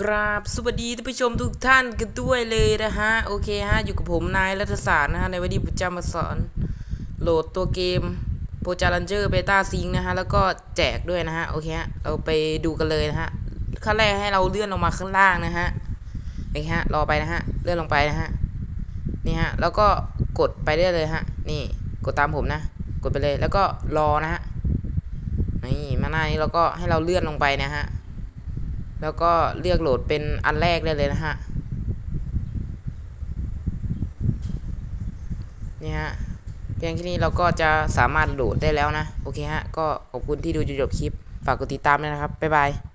กราบสวัสดีท่านผู้ชมทุกท่านกันด้วยเลยนะฮะ โอเคฮะ อยู่กับผมนายรัฐศาสตร์นะฮะ ในวันนี้ผมจะมาสอน โหลดตัวเกมโปรจารันเจอร์เบต้าซิงนะฮะ แล้วก็แจกด้วยนะฮะ โอเคฮะ เราไปดูกันเลยนะฮะ ขั้นแรกให้เราเลื่อนลงมาข้างล่างนะฮะโอเคฮะ รอไปนะฮะ เลื่อนลงไปนะฮะ นี่ฮะ แล้วก็กดไปได้เลยฮะ นี่กดตามผมนะ กดไปเลย แล้วก็รอนะฮะ นี่มาหน้านี้เราก็ให้เราเลื่อนลงไปนะฮะ แล้วก็เลือกโหลดเป็นอันแรกได้เลยนะฮะนี่ฮะเพียงแค่นี้เราก็จะสามารถโหลดได้แล้วนะ โอเคฮะ ก็ขอบคุณที่ดูจนจบคลิป ฝากกดติดตามด้วยนะครับ บ๊ายบาย